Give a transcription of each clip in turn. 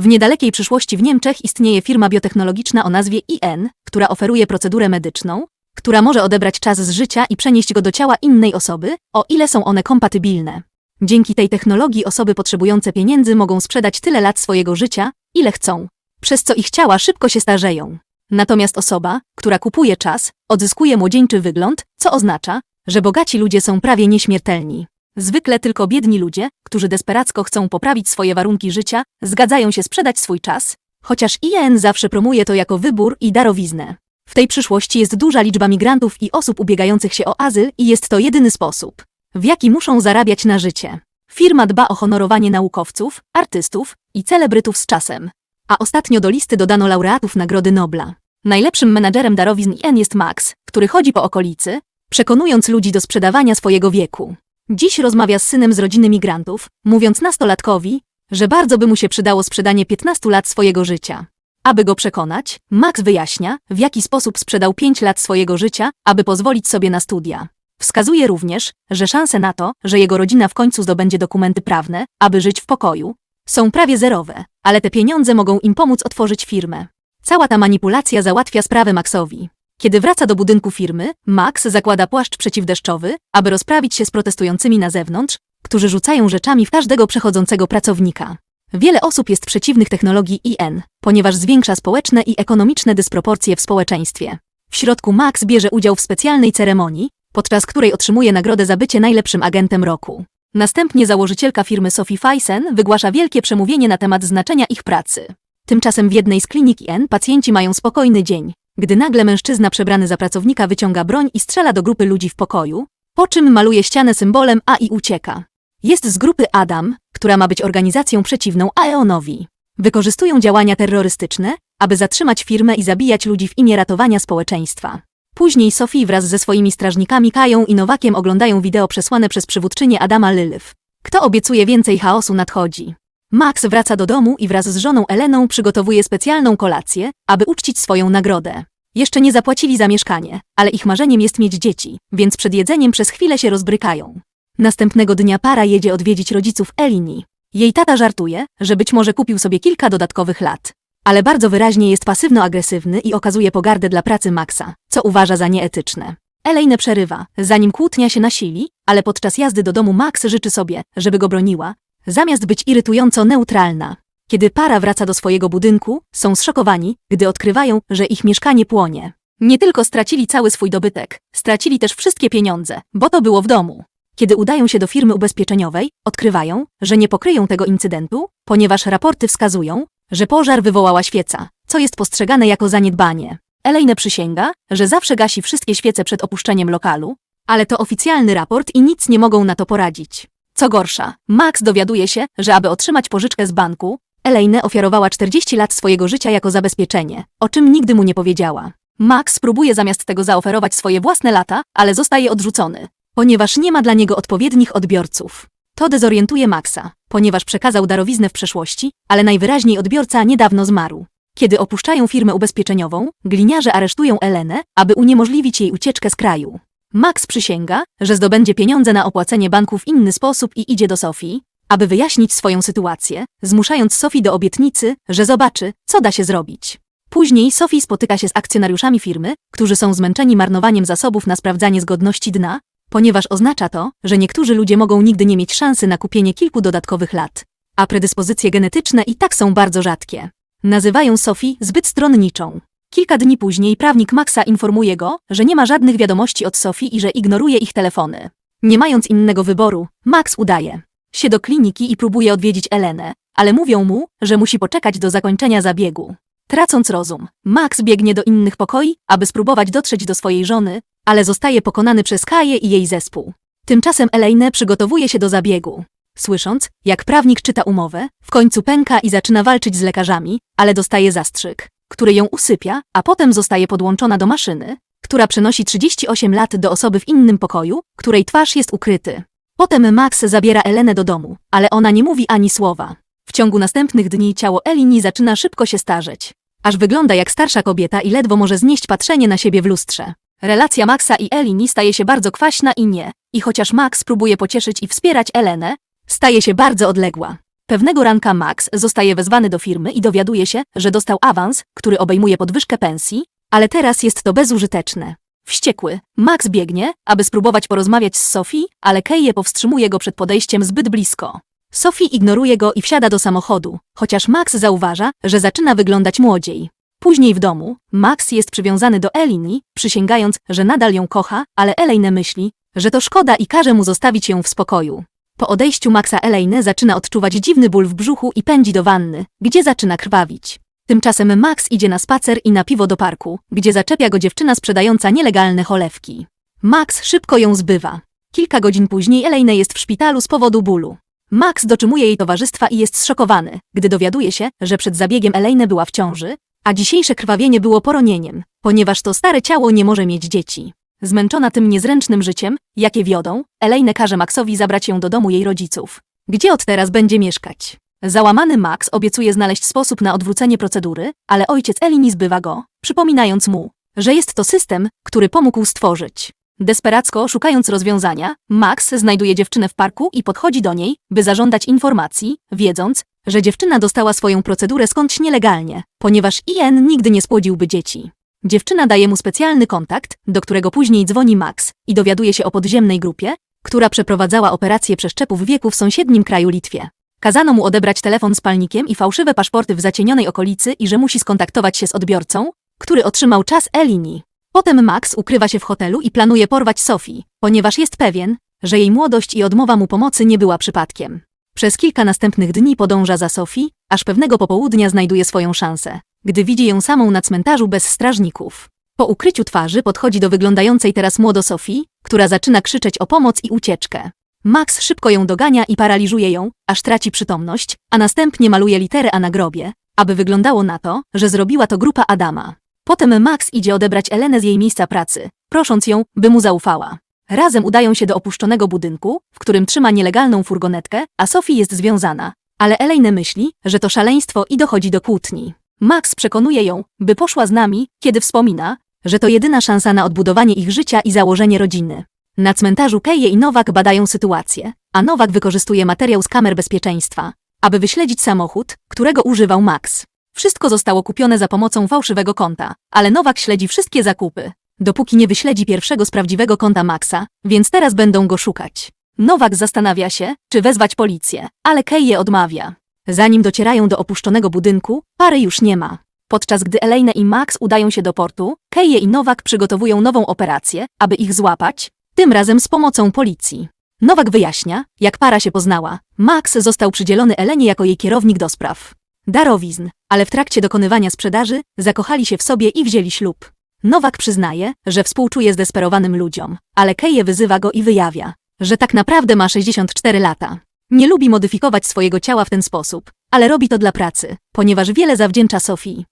W niedalekiej przyszłości w Niemczech istnieje firma biotechnologiczna o nazwie IN, która oferuje procedurę medyczną, która może odebrać czas z życia i przenieść go do ciała innej osoby, o ile są one kompatybilne. Dzięki tej technologii osoby potrzebujące pieniędzy mogą sprzedać tyle lat swojego życia, ile chcą, przez co ich ciała szybko się starzeją. Natomiast osoba, która kupuje czas, odzyskuje młodzieńczy wygląd, co oznacza, że bogaci ludzie są prawie nieśmiertelni. Zwykle tylko biedni ludzie, którzy desperacko chcą poprawić swoje warunki życia, zgadzają się sprzedać swój czas, chociaż IEN zawsze promuje to jako wybór i darowiznę. W tej przyszłości jest duża liczba migrantów i osób ubiegających się o azyl i jest to jedyny sposób, w jaki muszą zarabiać na życie. Firma dba o honorowanie naukowców, artystów i celebrytów z czasem. A ostatnio do listy dodano laureatów Nagrody Nobla. Najlepszym menadżerem darowizn IN jest Max, który chodzi po okolicy, przekonując ludzi do sprzedawania swojego wieku. Dziś rozmawia z synem z rodziny migrantów, mówiąc nastolatkowi, że bardzo by mu się przydało sprzedanie 15 lat swojego życia. Aby go przekonać, Max wyjaśnia, w jaki sposób sprzedał 5 lat swojego życia, aby pozwolić sobie na studia. Wskazuje również, że szanse na to, że jego rodzina w końcu zdobędzie dokumenty prawne, aby żyć w pokoju, są prawie zerowe, ale te pieniądze mogą im pomóc otworzyć firmę. Cała ta manipulacja załatwia sprawę Maxowi. Kiedy wraca do budynku firmy, Max zakłada płaszcz przeciwdeszczowy, aby rozprawić się z protestującymi na zewnątrz, którzy rzucają rzeczami w każdego przechodzącego pracownika. Wiele osób jest przeciwnych technologii IN, ponieważ zwiększa społeczne i ekonomiczne dysproporcje w społeczeństwie. W środku Max bierze udział w specjalnej ceremonii, podczas której otrzymuje nagrodę za bycie najlepszym agentem roku. Następnie założycielka firmy Sophie Feisen wygłasza wielkie przemówienie na temat znaczenia ich pracy. Tymczasem w jednej z klinik IN pacjenci mają spokojny dzień, gdy nagle mężczyzna przebrany za pracownika wyciąga broń i strzela do grupy ludzi w pokoju, po czym maluje ścianę symbolem A i ucieka. Jest z grupy Adam, która ma być organizacją przeciwną Aeonowi. Wykorzystują działania terrorystyczne, aby zatrzymać firmę i zabijać ludzi w imię ratowania społeczeństwa. Później Sophie wraz ze swoimi strażnikami Kają i Nowakiem oglądają wideo przesłane przez przywódczynię Adama Lilith. Kto obiecuje więcej chaosu nadchodzi. Max wraca do domu i wraz z żoną Eleną przygotowuje specjalną kolację, aby uczcić swoją nagrodę. Jeszcze nie zapłacili za mieszkanie, ale ich marzeniem jest mieć dzieci, więc przed jedzeniem przez chwilę się rozbrykają. Następnego dnia para jedzie odwiedzić rodziców Elini. Jej tata żartuje, że być może kupił sobie kilka dodatkowych lat. Ale bardzo wyraźnie jest pasywno-agresywny i okazuje pogardę dla pracy Maxa, co uważa za nieetyczne. Elaine przerywa, zanim kłótnia się nasili, ale podczas jazdy do domu Max życzy sobie, żeby go broniła, zamiast być irytująco neutralna. Kiedy para wraca do swojego budynku, są zszokowani, gdy odkrywają, że ich mieszkanie płonie. Nie tylko stracili cały swój dobytek, stracili też wszystkie pieniądze, bo to było w domu. Kiedy udają się do firmy ubezpieczeniowej, odkrywają, że nie pokryją tego incydentu, ponieważ raporty wskazują, że pożar wywołała świeca, co jest postrzegane jako zaniedbanie. Elaine przysięga, że zawsze gasi wszystkie świece przed opuszczeniem lokalu, ale to oficjalny raport i nic nie mogą na to poradzić. Co gorsza, Max dowiaduje się, że aby otrzymać pożyczkę z banku, Elaine ofiarowała 40 lat swojego życia jako zabezpieczenie, o czym nigdy mu nie powiedziała. Max próbuje zamiast tego zaoferować swoje własne lata, ale zostaje odrzucony, ponieważ nie ma dla niego odpowiednich odbiorców. To dezorientuje Maxa, ponieważ przekazał darowiznę w przeszłości, ale najwyraźniej odbiorca niedawno zmarł. Kiedy opuszczają firmę ubezpieczeniową, gliniarze aresztują Elenę, aby uniemożliwić jej ucieczkę z kraju. Max przysięga, że zdobędzie pieniądze na opłacenie banku w inny sposób i idzie do Sofii, aby wyjaśnić swoją sytuację, zmuszając Sofii do obietnicy, że zobaczy, co da się zrobić. Później Sophie spotyka się z akcjonariuszami firmy, którzy są zmęczeni marnowaniem zasobów na sprawdzanie zgodności dna, ponieważ oznacza to, że niektórzy ludzie mogą nigdy nie mieć szansy na kupienie kilku dodatkowych lat, a predyspozycje genetyczne i tak są bardzo rzadkie. Nazywają Sophie zbyt stronniczą. Kilka dni później prawnik Maxa informuje go, że nie ma żadnych wiadomości od Sophie i że ignoruje ich telefony. Nie mając innego wyboru, Max udaje się do kliniki i próbuje odwiedzić Elenę, ale mówią mu, że musi poczekać do zakończenia zabiegu. Tracąc rozum, Max biegnie do innych pokoi, aby spróbować dotrzeć do swojej żony, ale zostaje pokonany przez Kaję i jej zespół. Tymczasem Elaine przygotowuje się do zabiegu. Słysząc, jak prawnik czyta umowę, w końcu pęka i zaczyna walczyć z lekarzami, ale dostaje zastrzyk, który ją usypia, a potem zostaje podłączona do maszyny, która przenosi 38 lat do osoby w innym pokoju, której twarz jest ukryty. Potem Max zabiera Elenę do domu, ale ona nie mówi ani słowa. W ciągu następnych dni ciało Elini zaczyna szybko się starzeć, aż wygląda jak starsza kobieta i ledwo może znieść patrzenie na siebie w lustrze. Relacja Maxa i Elini staje się bardzo kwaśna i nie, i chociaż Max próbuje pocieszyć i wspierać Elenę, staje się bardzo odległa. Pewnego ranka Max zostaje wezwany do firmy i dowiaduje się, że dostał awans, który obejmuje podwyżkę pensji, ale teraz jest to bezużyteczne. Wściekły, Max biegnie, aby spróbować porozmawiać z Sophie, ale Keje powstrzymuje go przed podejściem zbyt blisko. Sophie ignoruje go i wsiada do samochodu, chociaż Max zauważa, że zaczyna wyglądać młodziej. Później w domu, Max jest przywiązany do Elini, przysięgając, że nadal ją kocha, ale Elaine myśli, że to szkoda i każe mu zostawić ją w spokoju. Po odejściu Maxa Elaine zaczyna odczuwać dziwny ból w brzuchu i pędzi do wanny, gdzie zaczyna krwawić. Tymczasem Max idzie na spacer i na piwo do parku, gdzie zaczepia go dziewczyna sprzedająca nielegalne cholewki. Max szybko ją zbywa. Kilka godzin później Elaine jest w szpitalu z powodu bólu. Max doczymuje jej towarzystwa i jest zszokowany, gdy dowiaduje się, że przed zabiegiem Elaine była w ciąży, a dzisiejsze krwawienie było poronieniem, ponieważ to stare ciało nie może mieć dzieci. Zmęczona tym niezręcznym życiem, jakie wiodą, Elaine każe Maxowi zabrać ją do domu jej rodziców. Gdzie od teraz będzie mieszkać? Załamany Max obiecuje znaleźć sposób na odwrócenie procedury, ale ojciec Elini zbywa go, przypominając mu, że jest to system, który pomógł stworzyć. Desperacko szukając rozwiązania, Max znajduje dziewczynę w parku i podchodzi do niej, by zażądać informacji, wiedząc, że dziewczyna dostała swoją procedurę skądś nielegalnie, ponieważ Ian nigdy nie spłodziłby dzieci. Dziewczyna daje mu specjalny kontakt, do którego później dzwoni Max i dowiaduje się o podziemnej grupie, która przeprowadzała operację przeszczepów wieku w sąsiednim kraju Litwie. Kazano mu odebrać telefon z palnikiem i fałszywe paszporty w zacienionej okolicy i że musi skontaktować się z odbiorcą, który otrzymał czas Elini. Potem Max ukrywa się w hotelu i planuje porwać Sophie, ponieważ jest pewien, że jej młodość i odmowa mu pomocy nie była przypadkiem. Przez kilka następnych dni podąża za Sophie, aż pewnego popołudnia znajduje swoją szansę, gdy widzi ją samą na cmentarzu bez strażników. Po ukryciu twarzy podchodzi do wyglądającej teraz młodo Sophie, która zaczyna krzyczeć o pomoc i ucieczkę. Max szybko ją dogania i paraliżuje ją, aż traci przytomność, a następnie maluje literę A na grobie, aby wyglądało na to, że zrobiła to grupa Adama. Potem Max idzie odebrać Elenę z jej miejsca pracy, prosząc ją, by mu zaufała. Razem udają się do opuszczonego budynku, w którym trzyma nielegalną furgonetkę, a Sophie jest związana. Ale Elaine myśli, że to szaleństwo i dochodzi do kłótni. Max przekonuje ją, by poszła z nami, kiedy wspomina, że to jedyna szansa na odbudowanie ich życia i założenie rodziny. Na cmentarzu Keje i Nowak badają sytuację, a Nowak wykorzystuje materiał z kamer bezpieczeństwa, aby wyśledzić samochód, którego używał Max. Wszystko zostało kupione za pomocą fałszywego konta, ale Nowak śledzi wszystkie zakupy, dopóki nie wyśledzi pierwszego z prawdziwego konta Maxa, więc teraz będą go szukać. Nowak zastanawia się, czy wezwać policję, ale Keje odmawia. Zanim docierają do opuszczonego budynku, pary już nie ma. Podczas gdy Elaine i Max udają się do portu, Keje i Nowak przygotowują nową operację, aby ich złapać, tym razem z pomocą policji. Nowak wyjaśnia, jak para się poznała. Max został przydzielony Elenie jako jej kierownik do spraw darowizn, ale w trakcie dokonywania sprzedaży zakochali się w sobie i wzięli ślub. Nowak przyznaje, że współczuje zdesperowanym ludziom, ale Keje wyzywa go i wyjawia, że tak naprawdę ma 64 lata. Nie lubi modyfikować swojego ciała w ten sposób, ale robi to dla pracy, ponieważ wiele zawdzięcza Sofii.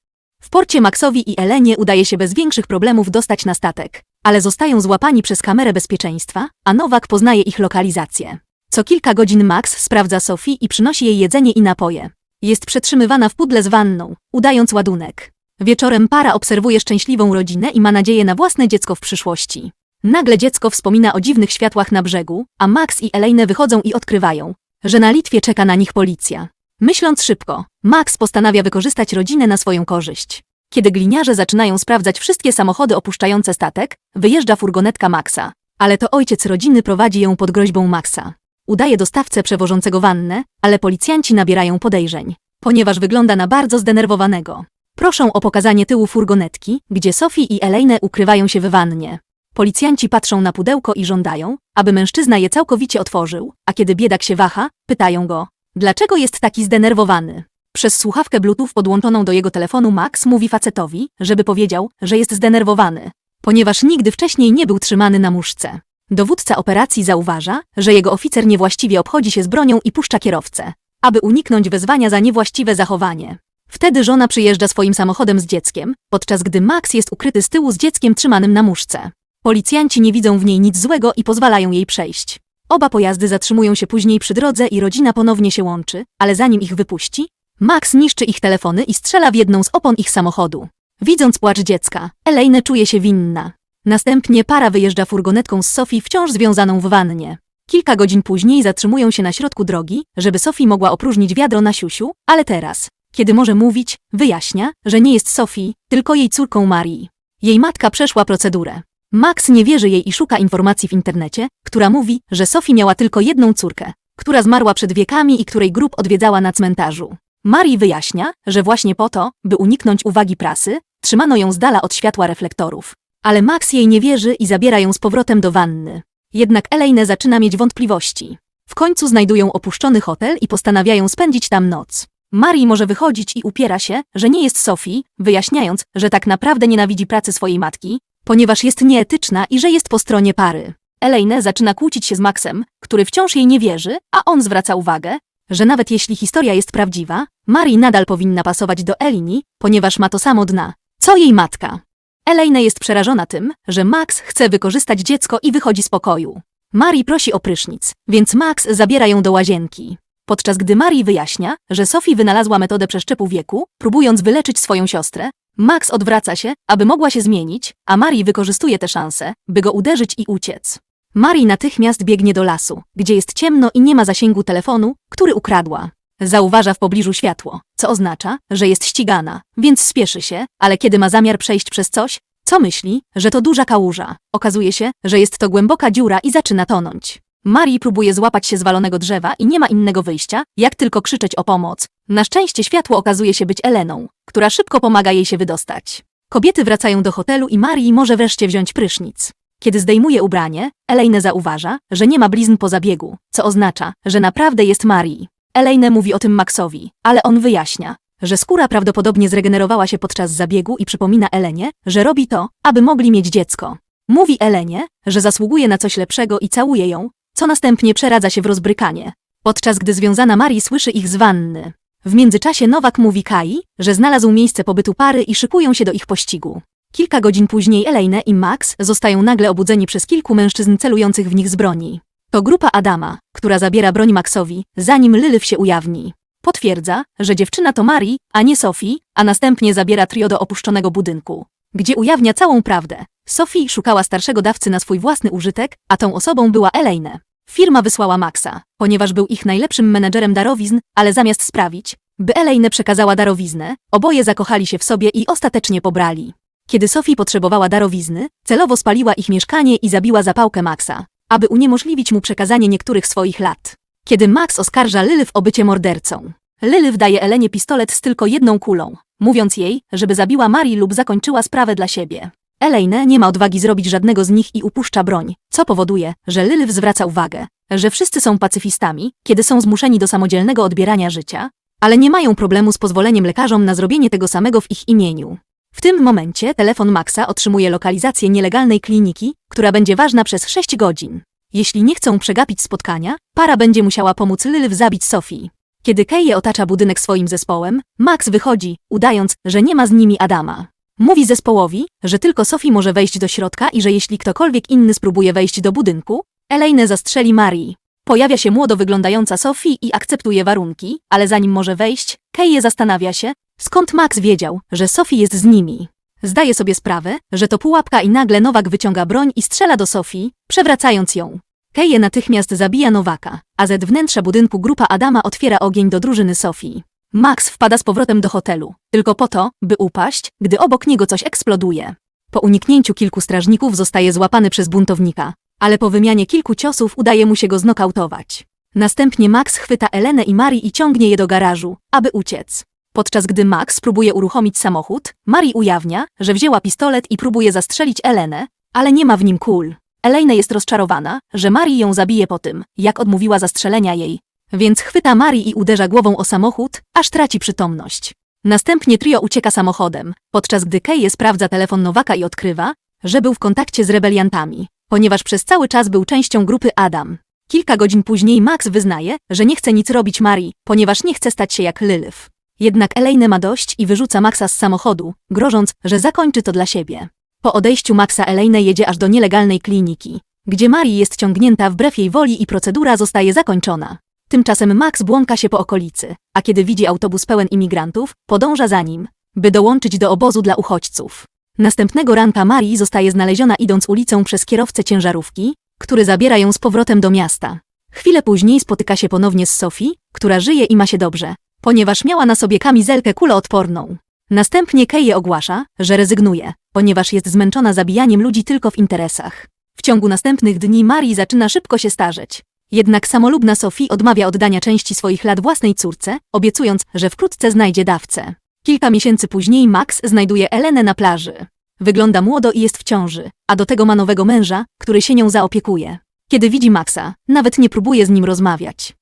W porcie Maxowi i Elenie udaje się bez większych problemów dostać na statek, ale zostają złapani przez kamerę bezpieczeństwa, a Nowak poznaje ich lokalizację. Co kilka godzin Max sprawdza Sofii i przynosi jej jedzenie i napoje. Jest przetrzymywana w pudle z wanną, udając ładunek. Wieczorem para obserwuje szczęśliwą rodzinę i ma nadzieję na własne dziecko w przyszłości. Nagle dziecko wspomina o dziwnych światłach na brzegu, a Max i Elaine wychodzą i odkrywają, że na Litwie czeka na nich policja. Myśląc szybko, Max postanawia wykorzystać rodzinę na swoją korzyść. Kiedy gliniarze zaczynają sprawdzać wszystkie samochody opuszczające statek, wyjeżdża furgonetka Maxa. Ale to ojciec rodziny prowadzi ją pod groźbą Maxa. Udaje dostawcę przewożącego wannę, ale policjanci nabierają podejrzeń, ponieważ wygląda na bardzo zdenerwowanego. Proszą o pokazanie tyłu furgonetki, gdzie Sophie i Elaine ukrywają się w wannie. Policjanci patrzą na pudełko i żądają, aby mężczyzna je całkowicie otworzył, a kiedy biedak się waha, pytają go, dlaczego jest taki zdenerwowany. Przez słuchawkę Bluetooth podłączoną do jego telefonu Max mówi facetowi, żeby powiedział, że jest zdenerwowany, ponieważ nigdy wcześniej nie był trzymany na muszce. Dowódca operacji zauważa, że jego oficer niewłaściwie obchodzi się z bronią i puszcza kierowcę, aby uniknąć wezwania za niewłaściwe zachowanie. Wtedy żona przyjeżdża swoim samochodem z dzieckiem, podczas gdy Max jest ukryty z tyłu z dzieckiem trzymanym na muszce. Policjanci nie widzą w niej nic złego i pozwalają jej przejść. Oba pojazdy zatrzymują się później przy drodze i rodzina ponownie się łączy, ale zanim ich wypuści, Max niszczy ich telefony i strzela w jedną z opon ich samochodu. Widząc płacz dziecka, Elaine czuje się winna. Następnie para wyjeżdża furgonetką z Sofii wciąż związaną w wannie. Kilka godzin później zatrzymują się na środku drogi, żeby Sophie mogła opróżnić wiadro na siusiu, ale teraz, kiedy może mówić, wyjaśnia, że nie jest Sophie, tylko jej córką Marii. Jej matka przeszła procedurę. Max nie wierzy jej i szuka informacji w internecie, która mówi, że Sophie miała tylko jedną córkę, która zmarła przed wiekami i której grób odwiedzała na cmentarzu. Marii wyjaśnia, że właśnie po to, by uniknąć uwagi prasy, trzymano ją z dala od światła reflektorów. Ale Max jej nie wierzy i zabiera ją z powrotem do wanny. Jednak Elaine zaczyna mieć wątpliwości. W końcu znajdują opuszczony hotel i postanawiają spędzić tam noc. Marii może wychodzić i upiera się, że nie jest Sophie, wyjaśniając, że tak naprawdę nienawidzi pracy swojej matki, ponieważ jest nieetyczna i że jest po stronie pary. Elaine zaczyna kłócić się z Maxem, który wciąż jej nie wierzy, a on zwraca uwagę, że nawet jeśli historia jest prawdziwa, Marii nadal powinna pasować do Elini, ponieważ ma to samo dna, co jej matka. Elaine jest przerażona tym, że Max chce wykorzystać dziecko i wychodzi z pokoju. Marii prosi o prysznic, więc Max zabiera ją do łazienki. Podczas gdy Marii wyjaśnia, że Sophie wynalazła metodę przeszczepu wieku, próbując wyleczyć swoją siostrę, Max odwraca się, aby mogła się zmienić, a Marii wykorzystuje tę szansę, by go uderzyć i uciec. Marii natychmiast biegnie do lasu, gdzie jest ciemno i nie ma zasięgu telefonu, który ukradła. Zauważa w pobliżu światło, co oznacza, że jest ścigana, więc spieszy się, ale kiedy ma zamiar przejść przez coś, co myśli, że to duża kałuża, okazuje się, że jest to głęboka dziura i zaczyna tonąć. Marii próbuje złapać się zwalonego drzewa i nie ma innego wyjścia, jak tylko krzyczeć o pomoc. Na szczęście światło okazuje się być Eleną, która szybko pomaga jej się wydostać. Kobiety wracają do hotelu i Marii może wreszcie wziąć prysznic. Kiedy zdejmuje ubranie, Elaine zauważa, że nie ma blizn po zabiegu, co oznacza, że naprawdę jest Marii. Elaine mówi o tym Maxowi, ale on wyjaśnia, że skóra prawdopodobnie zregenerowała się podczas zabiegu i przypomina Elenie, że robi to, aby mogli mieć dziecko. Mówi Elenie, że zasługuje na coś lepszego i całuje ją, co następnie przeradza się w rozbrykanie, podczas gdy związana Marii słyszy ich z wanny. W międzyczasie Nowak mówi Kai, że znalazł miejsce pobytu pary i szykują się do ich pościgu. Kilka godzin później Elaine i Max zostają nagle obudzeni przez kilku mężczyzn celujących w nich z broni. To grupa Adama, która zabiera broń Maxowi, zanim Lilith się ujawni. Potwierdza, że dziewczyna to Marii, a nie Sophie, a następnie zabiera trio do opuszczonego budynku, gdzie ujawnia całą prawdę. Sophie szukała starszego dawcy na swój własny użytek, a tą osobą była Elaine. Firma wysłała Maxa, ponieważ był ich najlepszym menedżerem darowizn, ale zamiast sprawić, by Elaine przekazała darowiznę, oboje zakochali się w sobie i ostatecznie pobrali. Kiedy Sophie potrzebowała darowizny, celowo spaliła ich mieszkanie i zabiła zapałkę Maxa, aby uniemożliwić mu przekazanie niektórych swoich lat. Kiedy Max oskarża Lilith o bycie mordercą, Lilith daje Elenie pistolet z tylko jedną kulą, mówiąc jej, żeby zabiła Marii lub zakończyła sprawę dla siebie. Elaine nie ma odwagi zrobić żadnego z nich i upuszcza broń, co powoduje, że Lilith zwraca uwagę, że wszyscy są pacyfistami, kiedy są zmuszeni do samodzielnego odbierania życia, ale nie mają problemu z pozwoleniem lekarzom na zrobienie tego samego w ich imieniu. W tym momencie telefon Maxa otrzymuje lokalizację nielegalnej kliniki, która będzie ważna przez 6 godzin. Jeśli nie chcą przegapić spotkania, para będzie musiała pomóc Lilith zabić Sophie. Kiedy Keje otacza budynek swoim zespołem, Max wychodzi, udając, że nie ma z nimi Adama. Mówi zespołowi, że tylko Sophie może wejść do środka i że jeśli ktokolwiek inny spróbuje wejść do budynku, Elaine zastrzeli Marii. Pojawia się młodo wyglądająca Sophie i akceptuje warunki, ale zanim może wejść, Keje zastanawia się, skąd Max wiedział, że Sophie jest z nimi. Zdaje sobie sprawę, że to pułapka i nagle Nowak wyciąga broń i strzela do Sophie, przewracając ją. Keje natychmiast zabija Nowaka, a ze wnętrza budynku grupa Adama otwiera ogień do drużyny Sophie. Max wpada z powrotem do hotelu, tylko po to, by upaść, gdy obok niego coś eksploduje. Po uniknięciu kilku strażników zostaje złapany przez buntownika, ale po wymianie kilku ciosów udaje mu się go znokautować. Następnie Max chwyta Elenę i Mari i ciągnie je do garażu, aby uciec. Podczas gdy Max próbuje uruchomić samochód, Mari ujawnia, że wzięła pistolet i próbuje zastrzelić Elenę, ale nie ma w nim kul. Elaine jest rozczarowana, że Mari ją zabije po tym, jak odmówiła zastrzelenia jej, więc chwyta Mari i uderza głową o samochód, aż traci przytomność. Następnie trio ucieka samochodem, podczas gdy Keje sprawdza telefon Nowaka i odkrywa, że był w kontakcie z rebeliantami, ponieważ przez cały czas był częścią grupy Adam. Kilka godzin później Max wyznaje, że nie chce nic robić Marii, ponieważ nie chce stać się jak Lilith. Jednak Elaine ma dość i wyrzuca Maxa z samochodu, grożąc, że zakończy to dla siebie. Po odejściu Maxa Elaine jedzie aż do nielegalnej kliniki, gdzie Marii jest ciągnięta wbrew jej woli i procedura zostaje zakończona. Tymczasem Max błąka się po okolicy, a kiedy widzi autobus pełen imigrantów, podąża za nim, by dołączyć do obozu dla uchodźców. Następnego ranka Marii zostaje znaleziona idąc ulicą przez kierowcę ciężarówki, który zabiera ją z powrotem do miasta. Chwilę później spotyka się ponownie z Sophie, która żyje i ma się dobrze, ponieważ miała na sobie kamizelkę kuloodporną. Następnie Keje ogłasza, że rezygnuje, ponieważ jest zmęczona zabijaniem ludzi tylko w interesach. W ciągu następnych dni Marii zaczyna szybko się starzeć. Jednak samolubna Sophie odmawia oddania części swoich lat własnej córce, obiecując, że wkrótce znajdzie dawcę. Kilka miesięcy później Max znajduje Elenę na plaży. Wygląda młodo i jest w ciąży, a do tego ma nowego męża, który się nią zaopiekuje. Kiedy widzi Maxa, nawet nie próbuje z nim rozmawiać.